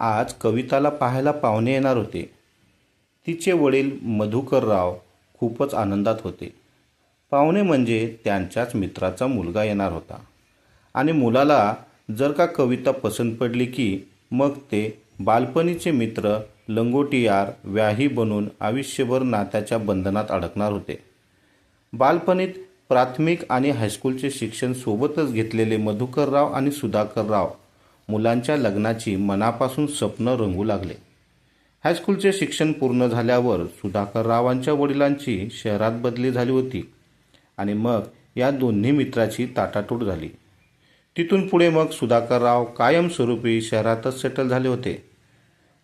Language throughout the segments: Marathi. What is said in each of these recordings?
आज कविताला पाहायला पाहुणे येणार होते. तिचे वडील मधुकरराव खूपच आनंदात होते. पाहुणे म्हणजे त्यांच्याच मित्राचा मुलगा येणार होता. आणि मुलाला जर का कविता पसंत पडली की मग ते बालपणीचे मित्र लंगोटीयार व्याही बनून आयुष्यभर नात्याच्या बंधनात अडकणार होते. बालपणीत प्राथमिक आणि हायस्कूलचे शिक्षण सोबतच घेतलेले मधुकरराव आणि सुधाकरराव मुलांच्या लग्नाची मनापासून स्वप्न रंगू लागले. हायस्कूलचे शिक्षण पूर्ण झाल्यावर सुधाकररावांच्या वडिलांची शहरात बदली झाली होती आणि मग या दोन्ही मित्राची ताटातूट झाली. तिथून पुढे मग सुधाकरराव कायमस्वरूपी शहरातच सेटल झाले होते.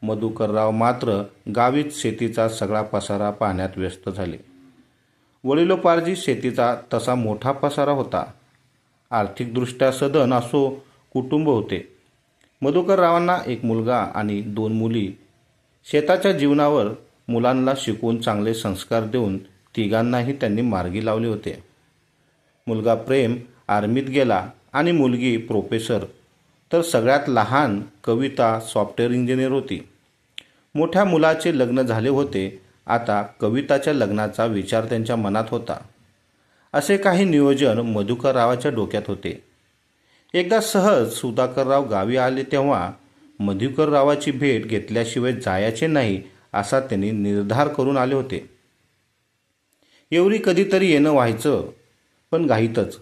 मधुकरराव मात्र गावीच शेतीचा सगळा पसारा पाहण्यात व्यस्त झाले. वडिलोपार्जित शेतीचा तसा मोठा पसारा होता. आर्थिकदृष्ट्या सदन असो कुटुंब होते. मधुकररावांना एक मुलगा आणि दोन मुली. शेताच्या जीवनावर मुलांना शिकवून चांगले संस्कार देऊन तिघांनाही त्यांनी मार्गी लावले होते. मुलगा प्रेम आर्मीत गेला आणि मुलगी प्रोफेसर तर सगळ्यात लहान कविता सॉफ्टवेअर इंजिनियर होती. मोठ्या मुलाचे लग्न झाले होते आता कविताच्या लग्नाचा विचार त्यांच्या मनात होता. असे काही नियोजन मधुकररावाच्या डोक्यात होते. एकदा सहज सुधाकरराव गावी आले तेव्हा मधुकररावाची भेट घेतल्याशिवाय जायचे नाही असा त्यांनी निर्धार करून आले होते. एवढी कधीतरी येणं व्हायचं पण घाईतच.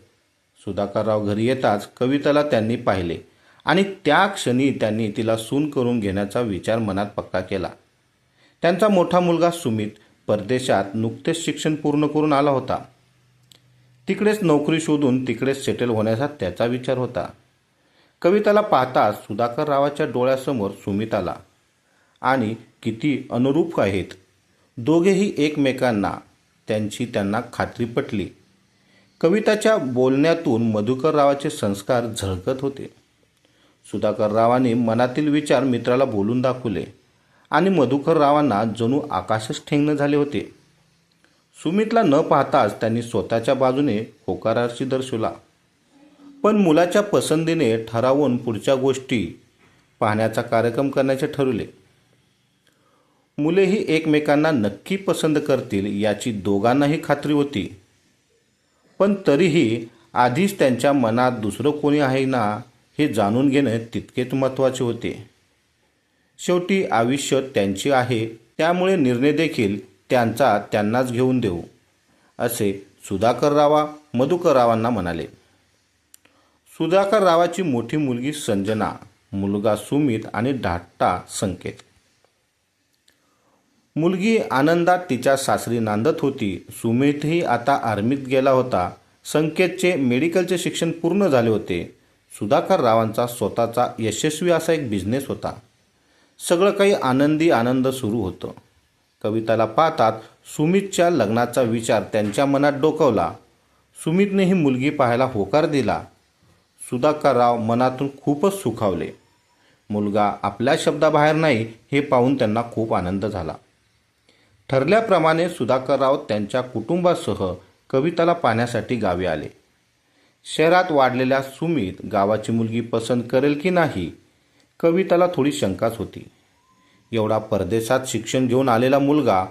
सुधाकरराव घरी येताच कविताला त्यांनी पाहिले आणि त्या क्षणी त्यांनी तिला सून करून घेण्याचा विचार मनात पक्का केला. त्यांचा मोठा मुलगा सुमित परदेशात नुकतेच शिक्षण पूर्ण करून आला होता. तिकडेच नोकरी शोधून तिकडेच सेटल होण्याचा त्याचा विचार होता. कविताला पाहताच सुधाकर रावाच्या डोळ्यासमोर सुमित आला. आणि किती अनुरूप आहेत. दोघेही एकमेकांना त्यांची त्यांना खात्री पटली. कविताच्या बोलण्यातून मधुकररावाचे संस्कार झळकत होते. सुधाकररावांनी मनातील विचार मित्राला बोलून दाखवले. आणि मधुकररावांना जणू आकाशच ठेंगणं झाले होते. सुमितला न पाहताच त्यांनी स्वतःच्या बाजूने होकारार्थी दर्शवला. पण मुलाच्या पसंतीने ठरावून पुढच्या गोष्टी पाहण्याचा कार्यक्रम करण्याचे ठरवले. मुलेही एकमेकांना नक्की पसंत करतील याची दोघांनाही खात्री होती. पण तरीही आधीच त्यांच्या मनात दुसरं कोणी आहे ना हे जाणून घेणं तितकेच महत्त्वाचे होते. शेवटी आयुष्य त्यांचे आहे त्यामुळे निर्णय देखील त्यांचा त्यांनाच घेऊन देऊ असे सुधाकररावा मधुकररावांना म्हणाले. सुधाकररावाची मोठी मुलगी संजना मुलगा सुमित आणि धाट्टा संकेत. मुलगी आनंदात तिच्या सासरी नांदत होती. सुमितही आता आर्मीत गेला होता. संकेतचे मेडिकलचे शिक्षण पूर्ण झाले होते. सुधाकर रावांचा स्वतःचा यशस्वी असा एक बिझनेस होता. सगळं काही आनंदी आनंद सुरू होतं. कविताला पाहतात सुमितच्या लग्नाचा विचार त्यांच्या मनात डोकवला. सुमितने ही मुलगी पाहायला होकार दिला. सुधाकरराव मनातून खूपच सुखावले. मुलगा आपल्या शब्दाबाहेर नाही हे पाहून त्यांना खूप आनंद झाला. ठरल्याप्रमाणे सुधाकरराव त्यांच्या कुटुंबासह कविताला पाहण्यासाठी गावी आले. शहरात वाढलेल्या सुमित गावाची मुलगी पसंत करेल की नाही कविताला थोडी शंकाच होती. एवढा परदेशात शिक्षण घेऊन आलेला मुलगा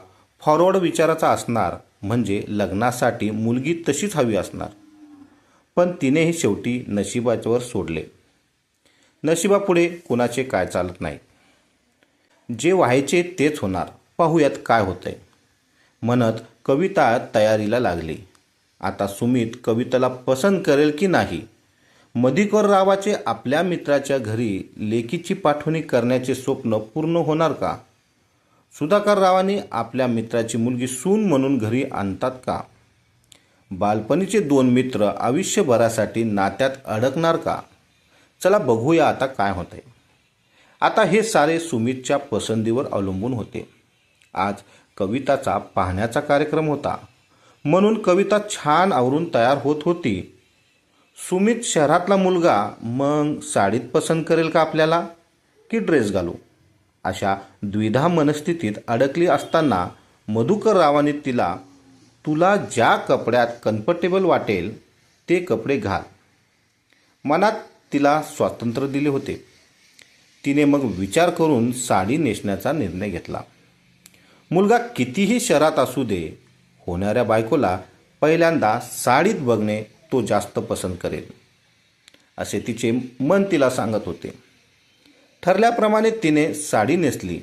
फॉरवर्ड विचाराचा असणार म्हणजे लग्नासाठी मुलगी तशीच हवी असणार. पण तिनेही शेवटी नशिबाच्यावर सोडले. नशिबापुढे कुणाचे काय चालत नाही. जे व्हायचे तेच होणार. पाहूयात काय होतंय. म्हणत कविता तयारीला लागली. आता सुमित कविताला पसंत करेल की नाही मधिकर रावाचे आपल्या मित्राच्या घरी लेकीची पाठवणी करण्याचे स्वप्न पूर्ण होणार का? सुधाकर रावाने आपल्या मित्राची मुलगी सून म्हणून घरी आणतात का? बालपणीचे दोन मित्र आयुष्यभरासाठी नात्यात अडकणार का? चला बघूया आता काय होतंय. आता हे सारे सुमितच्या पसंतीवर अवलंबून होते. आज कविताचा पाहण्याचा कार्यक्रम होता. म्हणून कविता छान आवरून तयार होत होती. सुमित शहरातला मुलगा मग साडीत पसंत करेल का आपल्याला? की ड्रेस घालू? अशा द्विधा मनस्थितीत अडकली असताना मधुकर रावाने तिला तुला ज्या कपड्यात कम्फर्टेबल वाटेल ते कपडे घाल. मनात तिला स्वातंत्र्य दिले होते. तिने मग विचार करून साडी नेसण्याचा निर्णय घेतला. मुलगा कितीही शहरात असू दे होणाऱ्या बायकोला पहिल्यांदा साडीत बघणे तो जास्त पसंत करेल. असे तिचे मन तिला सांगत होते. ठरल्याप्रमाणे तिने साडी नेसली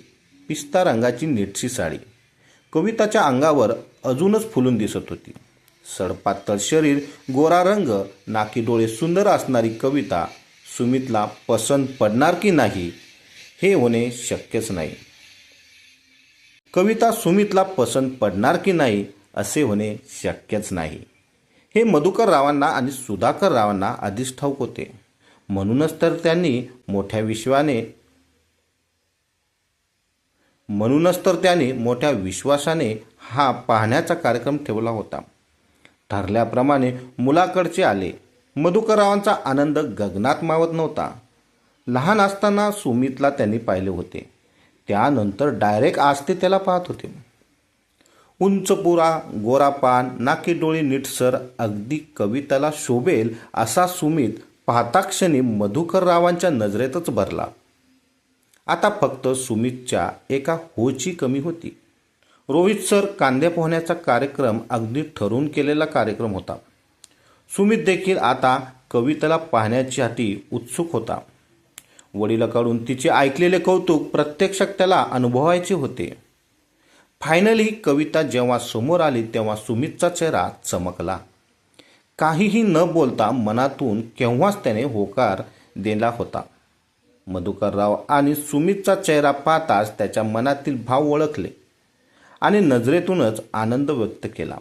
पिस्ता रंगाची नीटची साडी. कविताच्या अंगावर अजूनच फुलून दिसत होती. सडपातळ शरीर गोरा रंग नाकी डोळे सुंदर असणारी कविता सुमितला पसंत पडणार की नाही हे होणे शक्यच नाही. कविता सुमितला पसंत पडणार की नाही असे होणे शक्यच नाही. हे मधुकर रावांना आणि सुधाकर रावांना आधीच ठाऊक होते. म्हणूनच तर त्यांनी मोठ्या विश्वाने म्हणूनच तर त्यांनी मोठ्या विश्वासाने हा पाहण्याचा कार्यक्रम ठेवला होता. ठरल्याप्रमाणे मुलाकडचे आले. मधुकररावांचा आनंद गगनात मावत नव्हता. लहान असताना सुमितला त्यांनी पाहिले होते. त्यानंतर डायरेक्ट आज ते त्याला पाहत होते. उंच पुरा नाकी डोळी नीटसर अगदी कविताला शोभेल असा सुमित पाहता क्षणी मधुकर रावांच्या नजरेतच भरला. आता फक्त सुमितच्या एका होची कमी होती. रोहित सर कांद्या पोहण्याचा कार्यक्रम अगदी ठरवून केलेला कार्यक्रम होता. सुमित देखील आता कवितेला पाहण्याची उत्सुक होता. वडिलाकडून तिचे ऐकलेले कौतुक प्रत्यक्षात त्याला अनुभवायचे होते. फायनली कविता जेव्हा समोर आली तेव्हा सुमितचा चेहरा चमकला. काहीही न बोलता मनातून केव्हाच त्याने होकार दिला होता. मधुकरराव आणि सुमितचा चेहरा पाहताच त्याच्या मनातील भाव ओळखले आणि नजरेतूनच आनंद व्यक्त केला.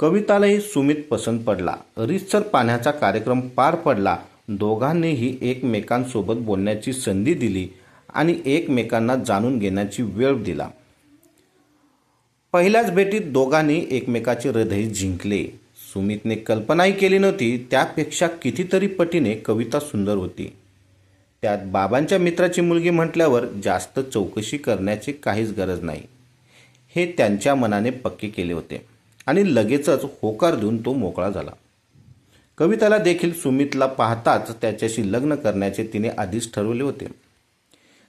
कवितालाही सुमित पसंत पडला. रितसर पाण्याचा कार्यक्रम पार पडला. दोघांनीही एकमेकांसोबत बोलण्याची संधी दिली आणि एकमेकांना जाणून घेण्याची वेळ दिला. पहिल्याच भेटीत दोघांनी एकमेकाचे हृदय जिंकले. सुमितने कल्पनाही केली नव्हती त्यापेक्षा कितीतरी पटीने कविता सुंदर होती. त्यात बाबांच्या मित्राची मुलगी म्हटल्यावर जास्त चौकशी करण्याची काहीच गरज नाही. हे त्यांच्या मनाने पक्के केले होते आणि लगेचच होकार देऊन तो मोकळा झाला. कविताला देखील सुमितला पाहताच त्याच्याशी लग्न करण्याचे तिने आधीच ठरवले होते.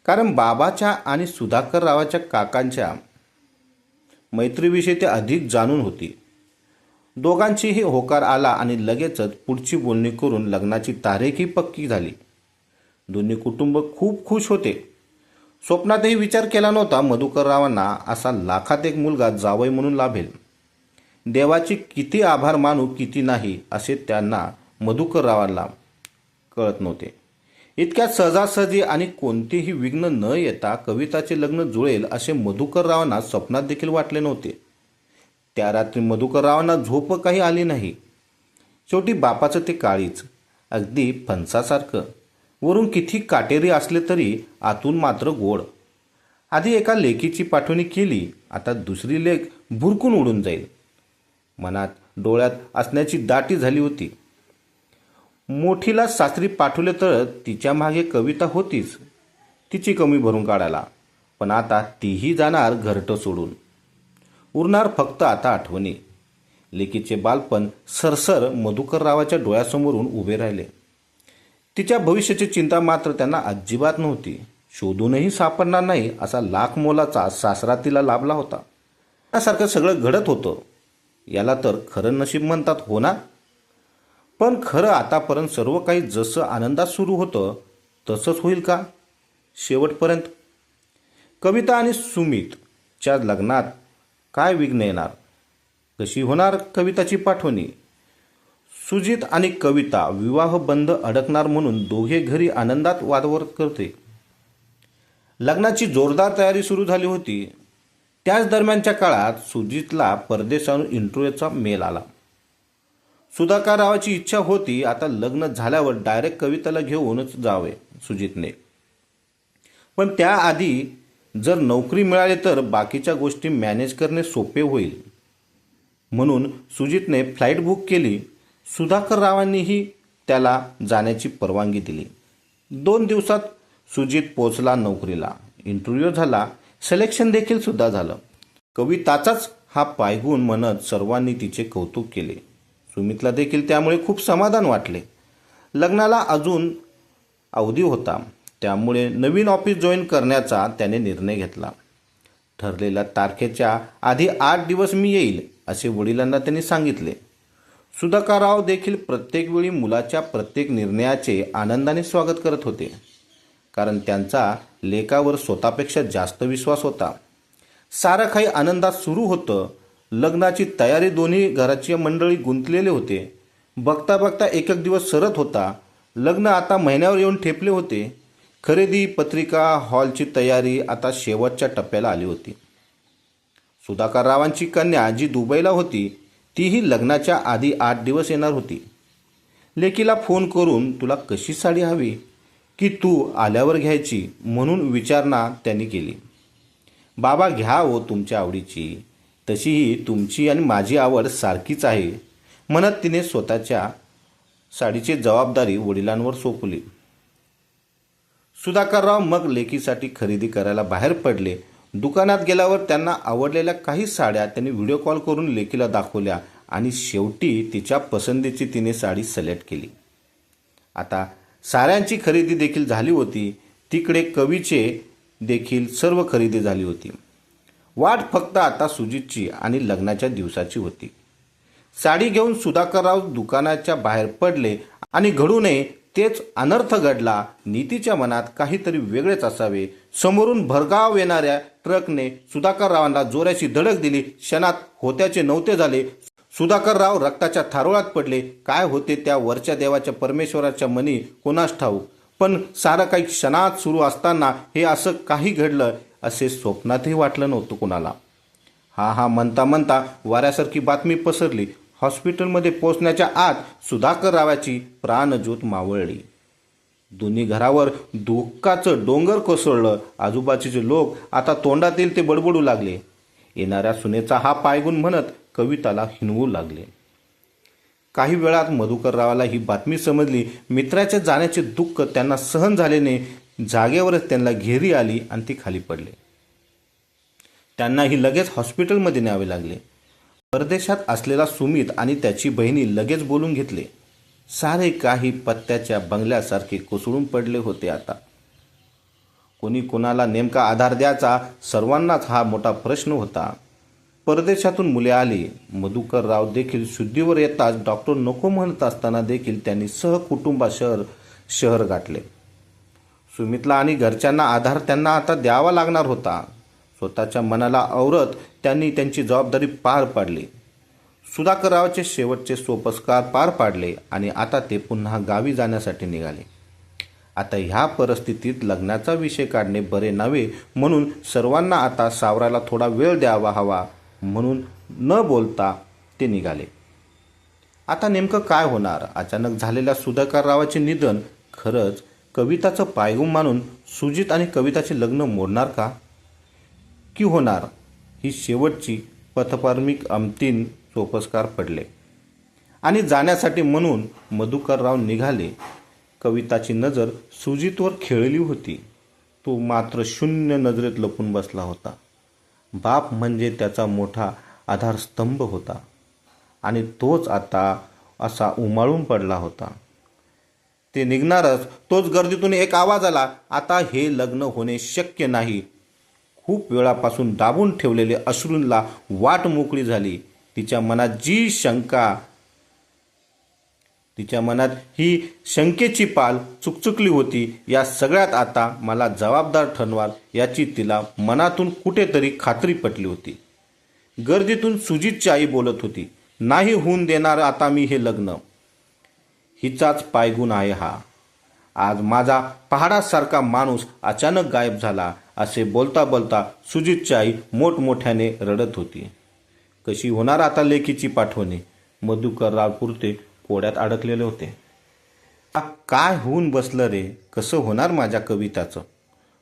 कारण बाबाच्या आणि सुधाकर रावाच्या काकांच्या मैत्रीविषयी ते अधिक जाणून होती. दोघांचीही होकार आला आणि लगेचच पुढची बोलणी करून लग्नाची तारीखही पक्की झाली. दोन्ही कुटुंब खूप खुश होते. स्वप्नातही विचार केला नव्हता मधुकररावांना असा लाखात एक मुलगा जावई म्हणून लाभेल. देवाचे किती आभार मानू किती नाही असे त्यांना मधुकररावांना कळत नव्हते. इतक्या सहजासहजी आणि कोणतेही विघ्न न येता कविताचे लग्न जुळेल असे मधुकर रावांना स्वप्नात देखील वाटले नव्हते. त्या रात्री मधुकर रावांना झोप काही आली नाही. शेवटी बापाचं ते काळीच अगदी फणसासारखं. वरून किती काटेरी असले तरी आतून मात्र गोड. आधी एका लेखीची पाठवणी केली आता दुसरी लेख भुरकून उडून जाईल. मनात डोळ्यात असण्याची दाटी झाली होती. मोठीला सासरी पाठवले तर तिच्यामागे कविता होतीच. तिची कमी भरून काढायला. पण आता तीही जाणार घरटं सोडून. उरणार फक्त आता आठवणी. लेकीचे बालपण सरसर मधुकर रावाच्या डोळ्यासमोरून उभे राहिले. तिच्या भविष्याची चिंता मात्र त्यांना अजिबात नव्हती. शोधूनही सापडणार नाही असा लाख मोलाचा सासरा तिला लाभला होता. यासारखं सगळं घडत होतं. याला तर खरं नशीब म्हणतात हो ना? पण खरं आतापर्यंत सर्व काही जसं आनंदात सुरू होतं तसंच होईल का? शेवटपर्यंत. कविता आणि सुमितच्या लग्नात काय विघ्न येणार? कशी होणार कविताची पाठवणी? सुजित आणि कविता विवाह बंद अडकणार म्हणून दोघे घरी आनंदात वादवर करते. लग्नाची जोरदार तयारी सुरू झाली होती. त्याच दरम्यानच्या काळात सुजितला परदेशाहून इंटरव्ह्यूचा मेल आला. सुधाकररावाची इच्छा होती आता लग्न झाल्यावर डायरेक्ट कविताला घेऊनच जावे सुजितने. पण त्याआधी जर नोकरी मिळाली तर बाकीच्या गोष्टी मॅनेज करणे सोपे होईल. म्हणून सुजितने फ्लाईट बुक केली सुधाकर रावांनीही त्याला जाण्याची परवानगी दिली. दोन दिवसात सुजित पोचला नोकरीला. इंटरव्ह्यू झाला सिलेक्शन देखील सुद्धा झालं. कविताचाच हा पायगुण म्हणत सर्वांनी तिचे कौतुक केले. सुमितला देखील त्यामुळे खूप समाधान वाटले. लग्नाला अजून अवधी होता. त्यामुळे नवीन ऑफिस जॉईन करण्याचा त्याने निर्णय घेतला. ठरलेल्या तारखेच्या आधी आठ दिवस मी येईल असे वडिलांना त्यांनी सांगितले. सुधाकरराव देखील प्रत्येक वेळी मुलाच्या प्रत्येक निर्णयाचे आनंदाने स्वागत करत होते. कारण त्यांचा लेखावर स्वतःपेक्षा जास्त विश्वास होता. सारं काही आनंदात सुरू होतं लग्नाची तयारी दोन्ही घराची मंडळी गुंतलेले होते. बघता बघता एक एक दिवस सरत होता. लग्न आता महिन्यावर येऊन ठेपले होते. खरेदी पत्रिका हॉलची तयारी आता शेवटच्या टप्प्याला आली होती. सुधाकररावांची कन्या जी दुबईला होती तीही लग्नाच्या आधी आठ दिवस येणार होती. लेकीला फोन करून तुला कशी साडी हवी? की तू आल्यावर घ्यायची? म्हणून विचारणा त्यांनी केली. बाबा घ्या हो तुमच्या आवडीची. तशीही तुमची आणि माझी आवड सारखीच आहे म्हणत तिने स्वतःच्या साडीची जबाबदारी वडिलांवर सोपवली. सुधाकरराव मग लेकीसाठी खरेदी करायला बाहेर पडले. दुकानात गेल्यावर त्यांना आवडलेल्या काही साड्या त्यांनी व्हिडिओ कॉल करून लेकीला दाखवल्या आणि शेवटी तिच्या पसंतीची तिने साडी सिलेक्ट केली. आता साड्यांची खरेदी देखील झाली होती. तिकडे कवीचे देखील सर्व खरेदी झाली होती. वाट फक्त आता सुजितची आणि लग्नाच्या दिवसाची होती. साडी घेऊन सुधाकरराव दुकानाच्या बाहेर पडले आणि घडू नये तेच अनर्थ घडला. नीतीच्या मनात काहीतरी वेगळेच असावे. समोरून भरगाव येणाऱ्या ट्रकने सुधाकररावांना जोराची धडक दिली. क्षणात होत्याचे नव्हते झाले. सुधाकरराव रक्ताच्या थारोळात पडले. काय होते त्या वरच्या देवाच्या परमेश्वराच्या मनी? कोणास ठाऊक. पण सारं काही क्षणात सुरू असताना हे असं काही घडलं. असे स्वप्नातही वाटलं नव्हतं कुणाला. हा हा म्हणता म्हणता वाऱ्यासारखी बातमी पसरली. हॉस्पिटलमध्ये पोचण्याच्या आत सुधाकर रावाची प्राणज्योत मावळली. दोन्ही घरावर दुःखाचं डोंगर कोसळलं. आजूबाजूचे लोक आता तोंडातील ते बडबडू लागले. येणाऱ्या सुनेचा हा पायगुण म्हणत कविताला हिनवू लागले. काही वेळात मधुकररावाला ही बातमी समजली. मित्राच्या जाण्याचे दुःख त्यांना सहन झाल्याने जागेवरच त्यांना घेरी आली आणि ती खाली पडले. त्यांनाही लगेच हॉस्पिटलमध्ये न्यावे लागले. परदेशात असलेला सुमित आणि त्याची बहिणी लगेच बोलून घेतले. सारे काही पत्त्याच्या बंगल्यासारखे कोसळून पडले होते आता. कोणी कोणाला नेमका आधार द्यायचा सर्वांनाच हा मोठा प्रश्न होता. परदेशातून मुले आली. मधुकर राव देखील शुद्धीवर येताच डॉक्टर नको म्हणत असताना देखील त्यांनी सहकुटुंबा शहर शहर गाठले. सुमितला आणि घरच्यांना आधार त्यांना आता द्यावा लागणार होता. स्वतःच्या मनाला आवरत त्यांनी त्यांची जबाबदारी पार पाडली. सुधाकररावचे शेवटचे सोपस्कार पार पाडले आणि आता ते पुन्हा गावी जाण्यासाठी निघाले. आता ह्या परिस्थितीत लग्नाचा विषय काढणे बरे नव्हे म्हणून सर्वांना आता सावरायला थोडा वेळ द्यावा हवा म्हणून न बोलता ते निघाले. आता नेमकं काय होणार? अचानक झालेल्या सुधाकररावाचे निधन खरंच कविताचं पायगुम मानून सुजित आणि कविताचे लग्न मोडणार का? की होणार? ही शेवटची पथपार्मिक अंतिम सोपस्कार पडले. आणि जाण्यासाठी म्हणून मधुकरराव निघाले. कविताची नजर सुजितवर खेळली होती. तो मात्र शून्य नजरेत लपून बसला होता. बाप म्हणजे त्याचा मोठा आधारस्तंभ होता. आणि तोच आता असा उमाळून पडला होता. ते निघणारच. तोच गर्दीतून एक आवाज आला. आता हे लग्न होणे शक्य नाही. खूप वेळापासून दाबून ठेवलेले अश्रूंला वाट मोकळी झाली. तिच्या मनात जी शंका तिच्या मनात ही शंकेची पाल चुकचुकली होती या सगळ्यात आता मला जबाबदार ठरवाल याची तिला मनातून कुठेतरी खात्री पटली होती. गर्दीतून सुजितची आई बोलत होती नाही होऊन देणार आता मी हे लग्न. हिचाच पायगुण आहे हा. आज माझा पहाडासारखा माणूस अचानक गायब झाला असे बोलता बोलता सुजितची आई मोठमोठ्याने रडत होती. कशी होणार आता लेकीची पाठवणे? मधुकरराव पुरते कोड्यात अडकलेले होते. आ, काय होऊन बसलं रे? कसं होणार माझ्या कविताचं?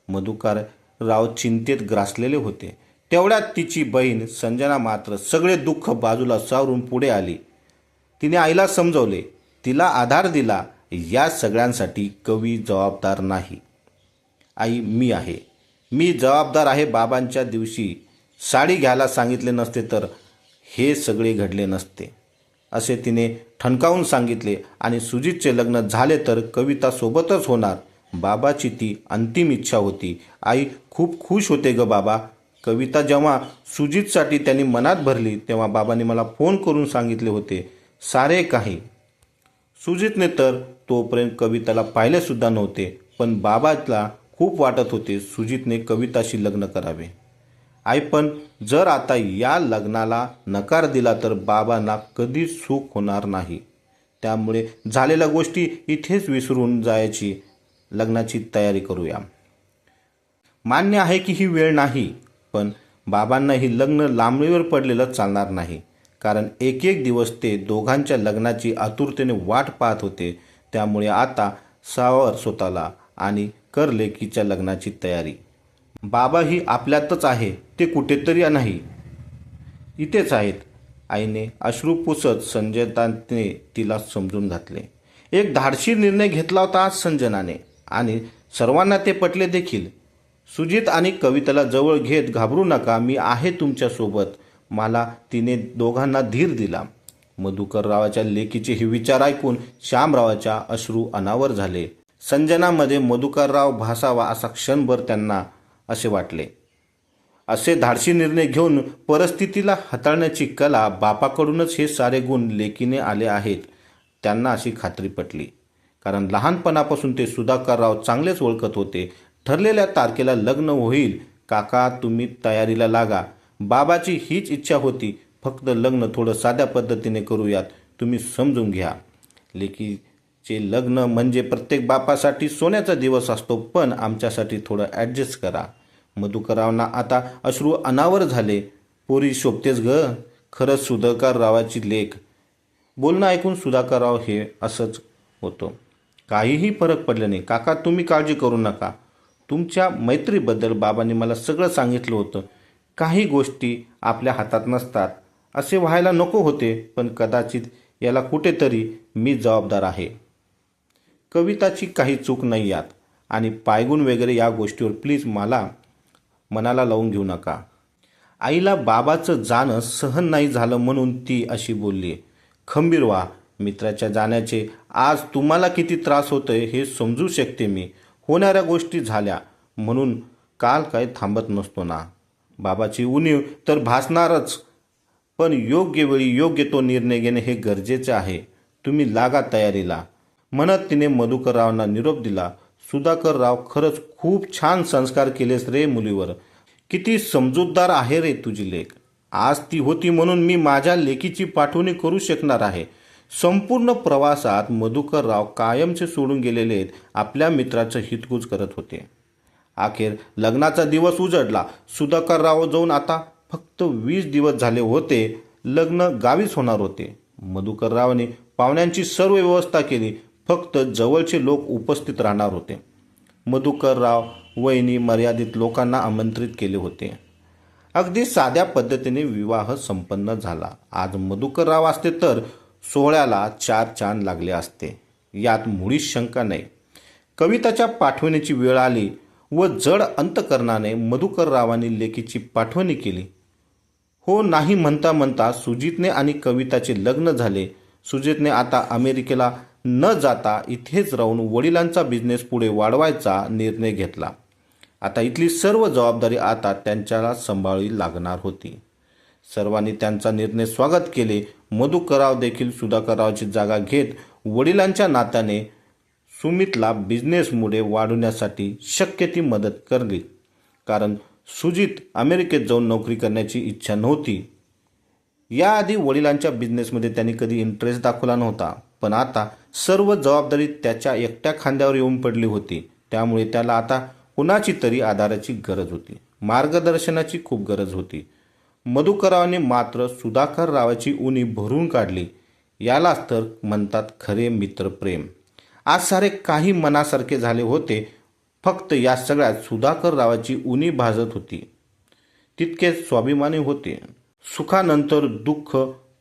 मधुकर राव चिंतेत ग्रासलेले होते. तेवढ्यात तिची बहीण संजना मात्र सगळे दुःख बाजूला सावरून पुढे आली. तिने आईला समजवले तिला आधार दिला या सगळ्यांसाठी कवी जबाबदार नाही. आई मी आहे. मी जबाबदार आहे बाबांच्या दिवशी. साडी घ्यायला सांगितले नसते तर हे सगळे घडले नसते. असे तिने ठणकावून सांगितले आणि सुजितचे लग्न झाले तर कविता सोबतच होणार. बाबाची ती अंतिम इच्छा होती. आई खूप खुश होते ग बाबा. कविता जेव्हा सुजितसाठी त्यांनी मनात भरली तेव्हा बाबांनी मला फोन करून सांगितले होते सारे काही सुजितने तर तोपर्यंत कविताला पाहिलेसुद्धा नव्हते पण बाबाला खूप वाटत होते सुजितने कविताशी लग्न करावे. आई पण जर आता या लग्नाला नकार दिला तर बाबांना कधीच सुख होणार नाही. त्यामुळे झालेल्या गोष्टी इथेच विसरून जायची लग्नाची तयारी करूया. मान्य आहे की ही वेळ नाही पण बाबांना ही लग्न लांबणीवर पडलेलं चालणार नाही. कारण एक एक दिवस ते दोघांच्या लग्नाची आतुरतेने वाट पाहत होते. त्यामुळे आता सावर स्वतःला आणि कर लेकीच्या लग्नाची तयारी. बाबा ही आपल्यातच आहे ते कुठेतरी नाही. इथेच आहेत. आईने अश्रू पुसत संजयताने तिला समजून घातले. एक धाडशी निर्णय घेतला होता आज संजनाने आणि सर्वांना ते पटले देखील. सुजित आणि कवितेला जवळ घेत घाबरू नका मी आहे तुमच्यासोबत. मला तिने दोघांना धीर दिला. मधुकररावाच्या लेकीचे हे विचार ऐकून श्यामरावाच्या अश्रू अनावर झाले. संजनामध्ये मधुकरराव भासावा असा क्षणभर त्यांना असे वाटले. असे धाडसी निर्णय घेऊन परिस्थितीला हाताळण्याची कला बापाकडूनच हे सारे गुण लेकीने आले आहेत त्यांना अशी खात्री पटली. कारण लहानपणापासून ते सुधाकरराव चांगलेच ओळखत होते. ठरलेल्या तारखेला लग्न होईल. काका तुम्ही तयारीला लागा. बाबाची हीच इच्छा होती फक्त लग्न थोडं साध्या पद्धतीने करूयात. तुम्ही समजून घ्या. लेकीचे लग्न म्हणजे प्रत्येक बापासाठी सोन्याचा दिवस असतो पण आमच्यासाठी थोडं ॲडजस्ट करा. मधुकरावना आता अश्रू अनावर झाले. पोरी शोभतेच ग. खरंच सुधाकर रावाची लेख. बोलणं ऐकून सुधाकरराव हे असंच होतं. काहीही फरक पडला नाही. काका तुम्ही काळजी करू नका. तुमच्या मैत्रीबद्दल बाबांनी मला सगळं सांगितलं होतं. काही गोष्टी आपल्या हातात नसतात. असे व्हायला नको होते पण कदाचित याला कुठेतरी मी जबाबदार आहे. कविताची काही चूक नाही यात. आणि पायगुण वगैरे या गोष्टीवर प्लीज मला मनाला लावून घेऊ नका. आईला बाबाचं जाणं सहन नाही झालं म्हणून ती अशी बोलली खंबीर व्हा मित्राच्या जाण्याचे आज तुम्हाला किती त्रास होतोय हे समजू शकते मी. होणाऱ्या गोष्टी झाल्या म्हणून काल काय थांबत नसतो ना. बाबाची उणीव तर भासणारच. पण योग्य वेळी योग्य तो निर्णय घेणे हे गरजेचे आहे. तुम्ही लागा तयारीला. म्हणत तिने मधुकररावांना निरोप दिला. सुधाकर राव खरंच खूप छान संस्कार केलेस रे मुलीवर. किती समजूतदार आहे रे तुझी लेख. आज ती होती म्हणून मी माझ्या लेखीची पाठवणी करू शकणार आहे. संपूर्ण प्रवासात मधुकरराव कायमचे सोडून गेलेले आपल्या मित्राचं हितगुज करत होते. अखेर लग्नाचा दिवस उजडला. सुधाकरराव जाऊन आता फक्त वीस दिवस झाले होते. लग्न गावीच होणार होते. मधुकररावने पाहुण्यांची सर्व व्यवस्था केली. फक्त जवळचे लोक उपस्थित राहणार होते. मधुकरराव वहिनी मर्यादित लोकांना आमंत्रित केले होते. अगदी साध्या पद्धतीने विवाह संपन्न झाला. आज मधुकरराव असते तर सोहळ्याला चार चांद लागले असते. यात मुळीच शंका नाही. कविताच्या पाठवण्याची वेळ आली. व जड अंतकरणाने मधुकररावांनी लेखीची पाठवणी केली. हो नाही म्हणता म्हणता सुजितने आणि कविताचे लग्न झाले. सुजितने आता अमेरिकेला न जाता इथेच राहून वडिलांचा बिझनेस पुढे वाढवायचा निर्णय घेतला. आता इथली सर्व जबाबदारी आता त्यांच्याला सांभाळी लागणार होती. सर्वांनी त्यांचा निर्णय स्वागत केले. मधुकरराव देखील सुधाकररावची जागा घेत वडिलांच्या नात्याने सुमितला बिझनेसमुळे वाढवण्यासाठी शक्य ती मदत करली. कारण सुजित अमेरिकेत जाऊन नोकरी करण्याची इच्छा नव्हती. याआधी वडिलांच्या बिझनेसमध्ये त्यांनी कधी इंटरेस्ट दाखवला नव्हता. पण आता सर्व जबाबदारी त्याच्या एकट्या खांद्यावर येऊन पडली होती. त्यामुळे त्याला आता कुणाची तरी आधाराची गरज होती. मार्गदर्शनाची खूप गरज होती. मधुकरावाने मात्र सुधाकर रावाची उणी भरून काढली. यालाच तर म्हणतात खरे मित्रप्रेम आज सारे काही मनासारखे झाले होते. फक्त या सगळ्यात सुधाकर रावाची उनी भाजत होती. तितकेच स्वाभिमानी होते. सुखानंतर दुःख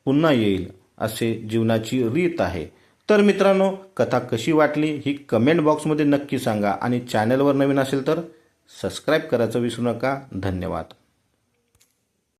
पुन्हा येईल असे जीवनाची रीत आहे. तर मित्रांनो कथा कशी वाटली ही कमेंट बॉक्समध्ये नक्की सांगा आणि चॅनलवर नवीन असेल तर सबस्क्राईब करायचं विसरू नका. धन्यवाद.